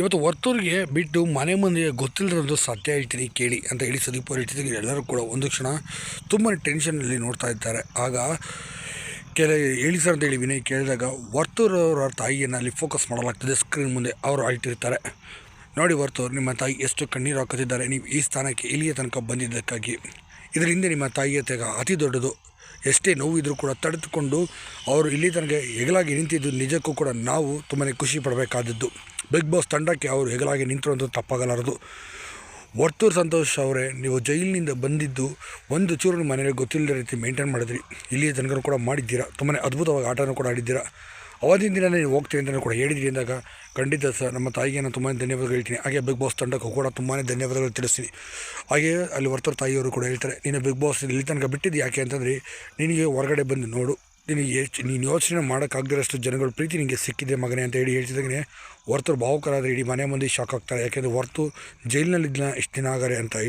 ಇವತ್ತು ವರ್ತೂರಿಗೆ ಬಿಟ್ಟು ಮನೆ ಮಂದಿಗೆ ಗೊತ್ತಿಲ್ಲದಂದು ಸತ್ಯ ಹೇಳ್ತೀನಿ, ಕೇಳಿ ಅಂತ ಹೇಳಿ ಸುದೀಪ್ ಅವರು ಹೇಳ್ತಿದ್ದೀನಿ ಎಲ್ಲರೂ ಕೂಡ ಒಂದು ಕ್ಷಣ ತುಂಬಾ ಟೆನ್ಷನಲ್ಲಿ ನೋಡ್ತಾ ಇದ್ದಾರೆ. ಆಗ ಕೆಲ ಹೇಳಿ ಸರ್ ಅಂತ ಹೇಳಿ ವಿನಯ್ ಕೇಳಿದಾಗ, ವರ್ತೂರ್ ಅವರ ತಾಯಿಯನ್ನು ಅಲ್ಲಿ ಫೋಕಸ್ ಮಾಡಲಾಗ್ತದೆ ಸ್ಕ್ರೀನ್ ಮುಂದೆ. ಅವರು ಆಯ್ತಿರ್ತಾರೆ ನೋಡಿ ವರ್ತೂರ್, ನಿಮ್ಮ ತಾಯಿ ಎಷ್ಟು ಕಣ್ಣೀರು ಹಾಕುತ್ತಿದ್ದಾರೆ. ನೀವು ಈ ಸ್ಥಾನಕ್ಕೆ ಇಲ್ಲಿಯ ತನಕ ಬಂದಿದ್ದಕ್ಕಾಗಿ. ಇದರಿಂದ ನಿಮ್ಮ ತಾಯಿಯ ತೆಗ ಅತಿ ದೊಡ್ಡದು. ಎಷ್ಟೇ ನೋವಿದ್ರೂ ಕೂಡ ತಡೆದುಕೊಂಡು ಅವರು ಇಲ್ಲಿ ತನಗೆ ಹೆಗಲಾಗಿ ನಿಂತಿದ್ದು ನಿಜಕ್ಕೂ ಕೂಡ ನಾವು ತುಂಬಾ ಖುಷಿ ಪಡಬೇಕಾದದ್ದು. ಬಿಗ್ ಬಾಸ್ ತಂಡಕ್ಕೆ ಅವರು ಹೆಗಲಾಗಿ ನಿಂತರು ತಪ್ಪಾಗಲಾರದು. ವರ್ತೂರು ಸಂತೋಷ್ ಅವರೇ, ನೀವು ಜೈಲಿನಿಂದ ಬಂದಿದ್ದು ಒಂದು ಚೂರು ಮನೆಯಲ್ಲಿ ಗೊತ್ತಿಲ್ಲದ ರೀತಿ ಮೇಂಟೈನ್ ಮಾಡಿದ್ರಿ. ಇಲ್ಲಿಯ ತನಕ ಕೂಡ ಮಾಡಿದ್ದೀರಾ? ತುಂಬಾ ಅದ್ಭುತವಾಗಿ ಆಟನೂ ಕೂಡ ಆಡಿದ್ದೀರಾ? ಅವತ್ತಿನ ದಿನ ನೀವು ಹೋಗ್ತೀನಿ ಅಂತಲೂ ಕೂಡ ಹೇಳಿದ್ರಿ ಅಂದಾಗ ಖಂಡಿತ ಸರ್, ನಮ್ಮ ತಾಯಿಗೆ ನಾನು ತುಂಬಾ ಧನ್ಯವಾದಗಳು ಹೇಳ್ತೀನಿ. ಹಾಗೆ ಬಿಗ್ ಬಾಸ್ ತಂಡಕ್ಕೂ ಕೂಡ ತುಂಬಾ ಧನ್ಯವಾದಗಳು ತಿಳಿಸ್ತೀನಿ. ಹಾಗೆ ಅಲ್ಲಿ ವರ್ತೂರ್ ತಾಯಿಯವರು ಕೂಡ ಹೇಳ್ತಾರೆ, ನೀನು ಬಿಗ್ ಬಾಸ್ ಇಲ್ಲಿ ತನಕ ಬಿಟ್ಟಿದ್ದು ಯಾಕೆ ಅಂತಂದರೆ ನಿನಗೆ ಹೊರಗಡೆ ಬಂದು ನೋಡು, ನಿನಗೆ ನೀನು ಯೋಚನೆ ಮಾಡೋಕ್ಕಾಗದಿರೋಷ್ಟು ಜನಗಳ ಪ್ರೀತಿ ನಿನಗೆ ಸಿಕ್ಕಿದೆ ಮಗನೇ ಅಂತ ಹೇಳಿ ಹೇಳ್ತಿದ್ದಾಗೆ ಹೊರತರು ಭಾವುಕರಾದರೆ ಇಡೀ ಮನೆ ಮಂದಿ ಶಾಕ್ ಆಗ್ತಾರೆ. ಯಾಕೆಂದರೆ ಹೊರ್ತು ಜೈಲಿನಲ್ಲಿದ್ದ ಇಷ್ಟು ದಿನ ಆಗಾರೆ ಅಂತ